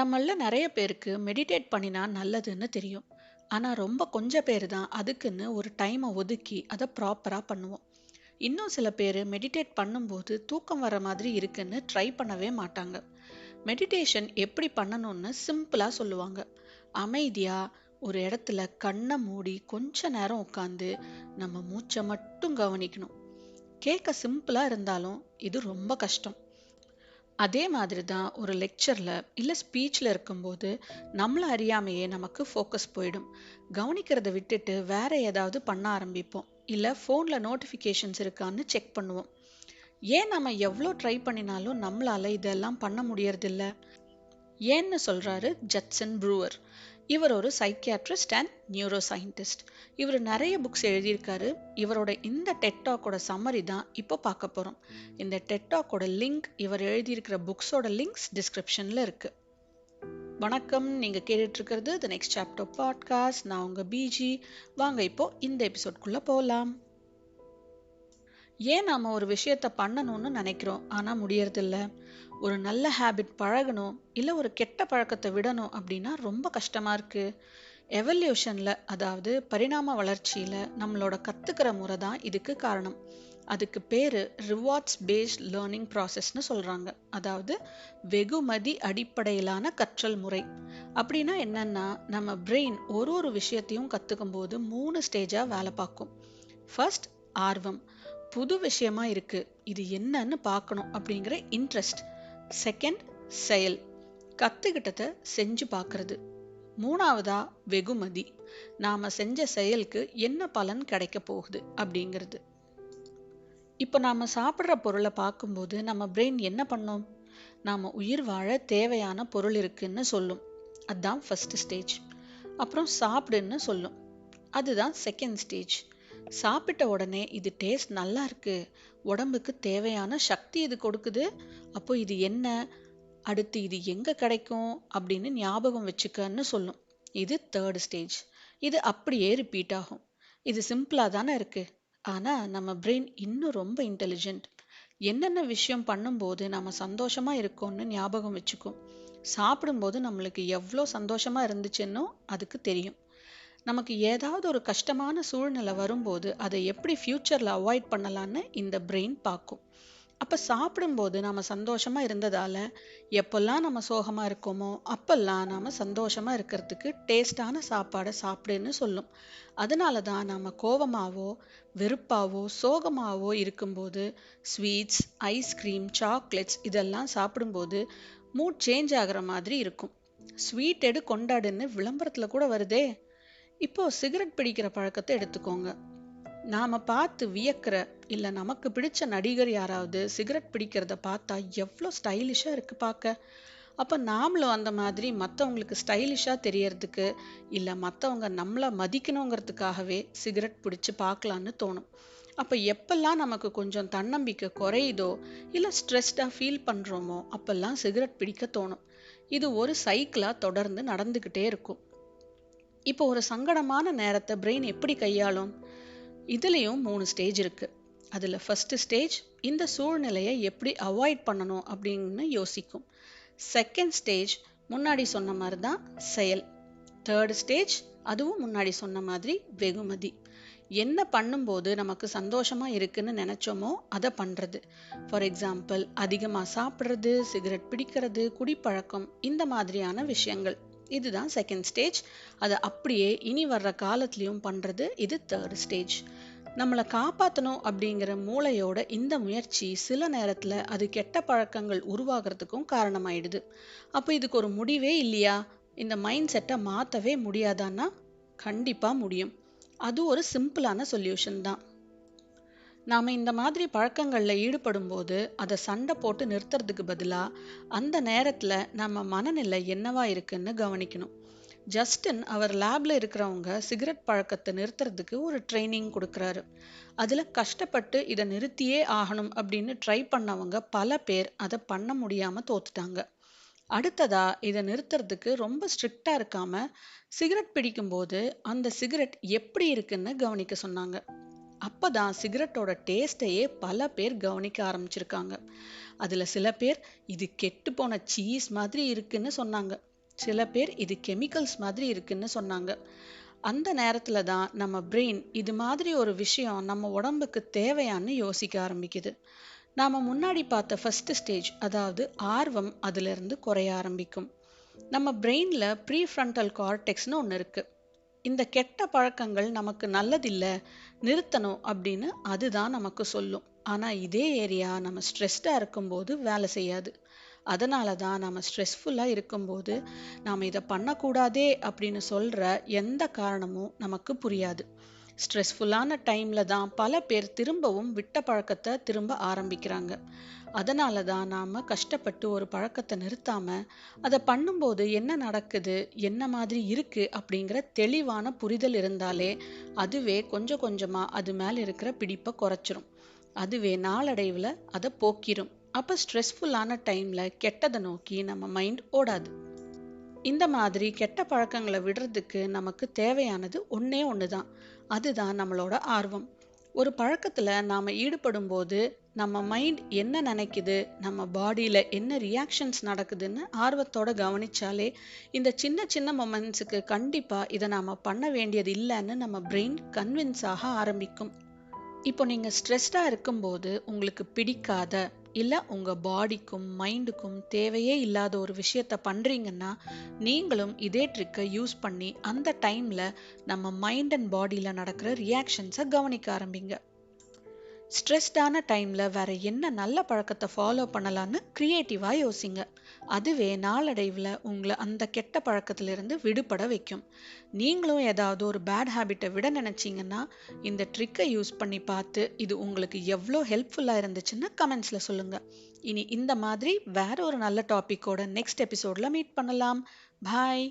நம்மள நிறைய பேருக்கு மெடிடேட் பண்ணினா நல்லதுன்னு தெரியும். ஆனால் ரொம்ப கொஞ்ச பேர் தான் அதுக்குன்னு ஒரு டைமை ஒதுக்கி அதை ப்ராப்பராக பண்ணுவோம். இன்னும் சில பேர் மெடிடேட் பண்ணும்போது தூக்கம் வர மாதிரி இருக்குன்னு ட்ரை பண்ணவே மாட்டாங்க. மெடிடேஷன் எப்படி பண்ணணும்னு சிம்பிளாக சொல்லுவாங்க. அமைதியாக ஒரு இடத்துல கண்ணை மூடி கொஞ்ச நேரம் உட்காந்து நம்ம மூச்சை மட்டும் கவனிக்கணும். கேட்க சிம்பிளாக இருந்தாலும் இது ரொம்ப கஷ்டம். அதே மாதிரி தான் ஒரு லெக்சரில் இல்லை ஸ்பீச்சில் இருக்கும்போது நம்மளை அறியாமையே நமக்கு ஃபோக்கஸ் போயிடும். கவனிக்கிறத விட்டுட்டு வேற ஏதாவது பண்ண ஆரம்பிப்போம். இல்லை ஃபோனில் நோட்டிஃபிகேஷன்ஸ் இருக்கான்னு செக் பண்ணுவோம். ஏன் நம்ம எவ்வளோ ட்ரை பண்ணினாலும் நம்மளால இதெல்லாம் பண்ண முடியறதில்ல? ஏன்னு சொல்கிறாரு ஜட்சன் ப்ரூவர். இவர் ஒரு சைக்கியாட்ரிஸ்ட் அண்ட் நியூரோ சயின்டிஸ்ட். இவர் நிறைய புக்ஸ் எழுதியிருக்காரு. இவரோட இந்த டெட்டாக்கோட சம்மரி தான் இப்போ பார்க்க போறோம். இந்த டெட்டாக்கோட லிங்க் இவர் எழுதியிருக்கிற புக்ஸோட லிங்க்ஸ் டிஸ்கிரிப்ஷனில் இருக்கு. வணக்கம் நீங்க கேட்டுட்டு இருக்கிறது நெக்ஸ்ட் சாப்டர் பாட்காஸ்ட். நான் உங்க பிஜி. வாங்க இப்போ இந்த எபிசோட்குள்ளே போகலாம் ஏன் நாம் ஒரு விஷயத்த பண்ணணும்னு நினைக்கிறோம் ஆனால் முடியறதில்ல? ஒரு நல்ல ஹேபிட் பழகணும் இல்லை ஒரு கெட்ட பழக்கத்தை விடணும் அப்படின்னா ரொம்ப கஷ்டமாக இருக்குது எவல்யூஷனில் அதாவது பரிணாம வளர்ச்சியில் நம்மளோட கற்றுக்கிற முறை தான் இதுக்கு காரணம். அதுக்கு பேர் ரிவார்ட்ஸ் பேஸ்ட் லேர்னிங் ப்ராசஸ்னு சொல்கிறாங்க அதாவது வெகுமதி அடிப்படையிலான கற்றல் முறை. அப்படின்னா என்னென்னா நம்ம பிரெயின் ஒரு ஒரு விஷயத்தையும் கற்றுக்கும் போது மூணு ஸ்டேஜாக வேலை பார்க்கும். ஃபர்ஸ்ட் ஆர்வம். புது விஷயமா இருக்கு இது என்னன்னு பார்க்கணும் அப்படிங்கிற இன்ட்ரெஸ்ட். செகண்ட் செயல். கத்துக்கிட்டத செஞ்சு பார்க்கறது மூணாவதா வெகுமதி. நாம செஞ்ச செயலுக்கு என்ன பலன் கிடைக்க போகுது அப்படிங்கிறது. இப்போ நாம சாப்பிட்ற பொருளை பார்க்கும்போது நம்ம பிரெயின் என்ன பண்ணோம் நாம உயிர் வாழ தேவையான பொருள் இருக்குன்னு சொல்லும். அதுதான் ஃபர்ஸ்ட் ஸ்டேஜ். அப்புறம் சாப்பிடுன்னு சொல்லும். அதுதான் செகண்ட் ஸ்டேஜ். சாப்பிட்ட உடனே இது டேஸ்ட் நல்லா இருக்கு. உடம்புக்கு தேவையான சக்தி இது கொடுக்குது. அப்போ இது என்ன? அடுத்து இது எங்க கிடைக்கும் அப்படின்னு ஞாபகம் வச்சுக்கன்னு சொல்லும். இது தேர்ட் ஸ்டேஜ். இது அப்படியே ரிப்பீட் ஆகும். இது சிம்பிளா தானே இருக்கு. ஆனா நம்ம பிரெயின் இன்னும் ரொம்ப இன்டெலிஜென்ட். என்னென்ன விஷயம் பண்ணும்போது நம்ம சந்தோஷமா இருக்கோம்னு ஞாபகம் வச்சுக்கும். சாப்பிடும்போது நம்மளுக்கு எவ்வளோ சந்தோஷமா இருந்துச்சுன்னும் அதுக்கு தெரியும். நமக்கு ஏதாவது ஒரு கஷ்டமான சூழ்நிலை வரும்போது அதை எப்படி ஃப்யூச்சரில் அவாய்ட் பண்ணலான்னு இந்த பிரெயின் பார்க்கும். அப்போ சாப்பிடும்போது நாம் சந்தோஷமாக இருந்ததால் எப்போல்லாம் நம்ம சோகமாக இருக்கோமோ அப்போல்லாம் நாம் சந்தோஷமாக இருக்கிறதுக்கு டேஸ்டான சாப்பாடை சாப்பிடுன்னு சொல்லும். அதனால தான் நாம் கோபமாகவோ வெறுப்பாவோ சோகமாகவோ இருக்கும்போது ஸ்வீட்ஸ் ஐஸ்கிரீம் சாக்லேட்ஸ் இதெல்லாம் சாப்பிடும்போது மூட் சேஞ்ச் ஆகிற மாதிரி இருக்கும். ஸ்வீட் எடு கொண்டாடுன்னு விளம்பரத்தில் கூட வருதே. இப்போ சிகரெட் பிடிக்கிற பழக்கத்தை எடுத்துக்கோங்க. நாம பார்த்து வியக்கிற இல்ல நமக்கு பிடிச்ச நடிகர் யாராவது சிகரெட் பிடிக்கிறத பார்த்தா எவ்வளோ ஸ்டைலிஷா இருக்கு பார்க்க. அப்ப நாமளும் அந்த மாதிரி மற்றவங்களுக்கு ஸ்டைலிஷா தெரியறதுக்கு இல்ல மற்றவங்க நம்மள மதிக்கணுங்கிறதுக்காகவே சிகரெட் பிடிச்சு பார்க்கலான்னு தோணும். அப்ப எப்பெல்லாம் நமக்கு கொஞ்சம் தன்னம்பிக்கை குறையுதோ இல்ல ஸ்ட்ரெஸ்டா ஃபீல் பண்றோமோ அப்பெல்லாம் சிகரெட் பிடிக்க தோணும். இது ஒரு சைக்கிளா தொடர்ந்து நடந்துகிட்டே இருக்கும். இப்போ ஒரு சங்கடமான நேரத்தை பிரெயின் எப்படி கையாளும்? இதுலேயும் மூணு ஸ்டேஜ் இருக்குது அதில் ஃபஸ்ட்டு ஸ்டேஜ் இந்த சூழ்நிலையை எப்படி அவாய்ட் பண்ணணும் அப்படின்னு யோசிக்கும். செகண்ட் ஸ்டேஜ் முன்னாடி சொன்ன மாதிரி தான் செயல். தேர்ட் ஸ்டேஜ் அதுவும் முன்னாடி சொன்ன மாதிரி வெகுமதி. என்ன பண்ணும்போது நமக்கு சந்தோஷமாக இருக்குன்னு நினச்சோமோ அதை பண்ணுறது ஃபார் எக்ஸாம்பிள் அதிகமாக சாப்பிட்றது சிகரெட் பிடிக்கிறது குடிப்பழக்கம் இந்த மாதிரியான விஷயங்கள். இதுதான் செகண்ட் ஸ்டேஜ். அதை அப்படியே இனி வர்ற காலத்துலேயும் பண்ணுறது இது தேர்ட் ஸ்டேஜ். நம்மளை காப்பாற்றணும் அப்படிங்கிற மூளையோட இந்த முயற்சி சில நேரத்தில் அது கெட்ட பழக்கங்கள் உருவாகிறதுக்கும் காரணமாயிடுது. அப்போ இதுக்கு ஒரு முடிவே இல்லையா? இந்த மைண்ட் செட்டை மாற்றவே முடியாதான்னா கண்டிப்பாக முடியும். அது ஒரு சிம்பிளான சொல்யூஷன் தான். நாம் இந்த மாதிரி பழக்கங்களில் ஈடுபடும் போது அதை சண்டை போட்டு நிறுத்துறதுக்கு பதிலாக அந்த நேரத்தில் நம்ம மனநிலை என்னவா இருக்குன்னு கவனிக்கணும். ஜஸ்டின் அவர் லேப்ல இருக்கிறவங்க சிகரெட் பழக்கத்தை நிறுத்துறதுக்கு ஒரு ட்ரைனிங் கொடுக்குறாரு அதில் கஷ்டப்பட்டு இதை நிறுத்தியே ஆகணும் அப்படின்னு ட்ரை பண்ணவங்க பல பேர் அதை பண்ண முடியாமல் தோத்துட்டாங்க. அடுத்ததா இதை நிறுத்துறதுக்கு ரொம்ப ஸ்ட்ரிக்டா இருக்காம சிகரெட் பிடிக்கும்போது அந்த சிகரெட் எப்படி இருக்குன்னு கவனிக்க சொன்னாங்க. அப்பதான் சிகரெட்டோட டேஸ்ட்டையே பல பேர் கவனிக்க ஆரம்பிச்சிருக்காங்க. அதுல சில பேர் இது கெட்டுப்போன சீஸ் மாதிரி இருக்குன்னு சொன்னாங்க. சில பேர் இது கெமிக்கல்ஸ் மாதிரி இருக்குன்னு சொன்னாங்க அந்த நேரத்துல தான் நம்ம பிரெயின் இது மாதிரி ஒரு விஷயம் நம்ம உடம்புக்கு தேவையான்னு யோசிக்க ஆரம்பிக்குது நாம முன்னாடி பார்த்த ஃபர்ஸ்ட் ஸ்டேஜ் அதாவது ஆர்வம் அதுல இருந்து குறைய ஆரம்பிக்கும் நம்ம பிரெயின்ல ப்ரீ ஃப்ரண்டல் கார்டெக்ஸ்னு ஒன்று இருக்குது இந்த கெட்ட பழக்கங்கள் நமக்கு நல்லதில்லை நிறுத்தணும் அப்படின்னு அதுதான் நமக்கு சொல்லும். ஆனால் இதே ஏரியா நம்ம ஸ்ட்ரெஸ்டாக இருக்கும்போது வேலை செய்யாது. அதனால தான் நம்ம ஸ்ட்ரெஸ்ஃபுல்லாக இருக்கும்போது நாம் இதை பண்ணக்கூடாதே அப்படின்னு சொல்கிற எந்த காரணமும் நமக்கு புரியாது. ஸ்ட்ரெஸ்ஃபுல்லான டைமில் தான் பல பேர் திரும்பவும் விட்ட பழக்கத்தை திரும்ப ஆரம்பிக்கிறாங்க. அதனால தான் நாம் கஷ்டப்பட்டு ஒரு பழக்கத்தை நிறுத்தாம அதை பண்ணும்போது என்ன நடக்குது என்ன மாதிரி இருக்கு அப்படிங்கிற தெளிவான புரிதல் இருந்தாலே அதுவே கொஞ்சம் கொஞ்சமாக அது மேலே இருக்கிற பிடிப்பை குறைச்சிரும். அதுவே நாளடைவில் அதை போக்கிரும். அப்போ ஸ்ட்ரெஸ்ஃபுல்லான டைமில் கெட்டதை நோக்கி நம்ம மைண்ட் ஓடாது. இந்த மாதிரி கெட்ட பழக்கங்களை விடுறதுக்கு நமக்கு தேவையானது ஒன்றே ஒன்று தான் அதுதான் நம்மளோட ஆர்வம். ஒரு பழக்கத்தில் நாம் ஈடுபடும் போது நம்ம மைண்ட் என்ன நினைக்குது நம்ம பாடியில் என்ன ரியாக்ஷன்ஸ் நடக்குதுன்னு ஆர்வத்தோட கவனிச்சாலே இந்த சின்ன சின்ன மொமெண்ட்ஸுக்கு கண்டிப்பாக இதை நாம் பண்ண வேண்டியது இல்லைன்னு நம்ம பிரெயின் கன்வின்ஸ் ஆக ஆரம்பிக்கும். இப்போ நீங்கள் ஸ்ட்ரெஸ்டாக இருக்கும்போது உங்களுக்கு பிடிக்காத இல்லை உங்கள் பாடிக்கும் மைண்டுக்கும் தேவையே இல்லாத ஒரு விஷயத்த பண்ணுறீங்கன்னா நீங்களும் இதே ட்ரிக்கை யூஸ் பண்ணி அந்த டைமில் நம்ம மைண்ட் அண்ட் பாடியில் நடக்கிற ரியாக்ஷன்ஸை கவனிக்க ஆரம்பிங்க. ஸ்ட்ரெஸ்டான டைமில் வேற என்ன நல்ல பழக்கத்தை ஃபாலோ பண்ணலான்னு க்ரியேட்டிவாக யோசிங்க. அதுவே நாளடைவில் உங்களை அந்த கெட்ட பழக்கத்திலிருந்து விடுபட வைக்கும். நீங்களும் ஏதாவது ஒரு பேட் ஹேபிட்டை விட நினச்சிங்கன்னா இந்த ட்ரிக்கை யூஸ் பண்ணி பார்த்து இது உங்களுக்கு எவ்வளோ ஹெல்ப்ஃபுல்லாக இருந்துச்சுன்னு கமெண்ட்ஸில் சொல்லுங்கள் இனி இந்த மாதிரி வேற ஒரு நல்ல டாப்பிக்கோட நெக்ஸ்ட் எபிசோடில் மீட் பண்ணலாம். பாய்